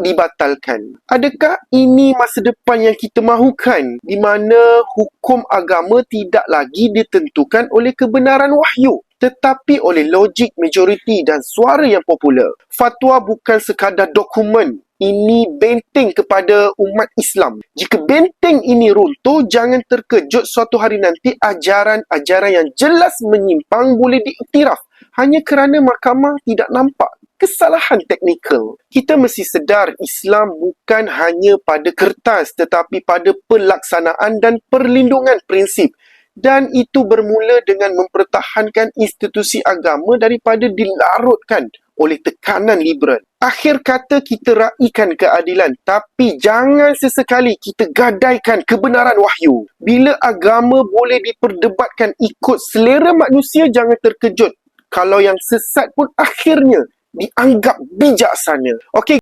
dibatalkan. Adakah ini masa depan yang kita mahukan di mana hukum agama tidak lagi ditentukan oleh kebenaran wahyu tetapi oleh logik majoriti dan suara yang popular. Fatwa bukan sekadar dokumen. Ini benteng kepada umat Islam. Jika benteng ini runtuh, jangan terkejut suatu hari nanti ajaran-ajaran yang jelas menyimpang boleh diiktiraf hanya kerana mahkamah tidak nampak kesalahan teknikal. Kita mesti sedar Islam bukan hanya pada kertas tetapi pada pelaksanaan dan perlindungan prinsip. Dan itu bermula dengan mempertahankan institusi agama daripada dilarutkan oleh tekanan liberal. Akhir kata kita raikan keadilan tapi jangan sesekali kita gadaikan kebenaran wahyu. Bila agama boleh diperdebatkan ikut selera manusia jangan terkejut kalau yang sesat pun akhirnya dianggap bijaksana. Okey,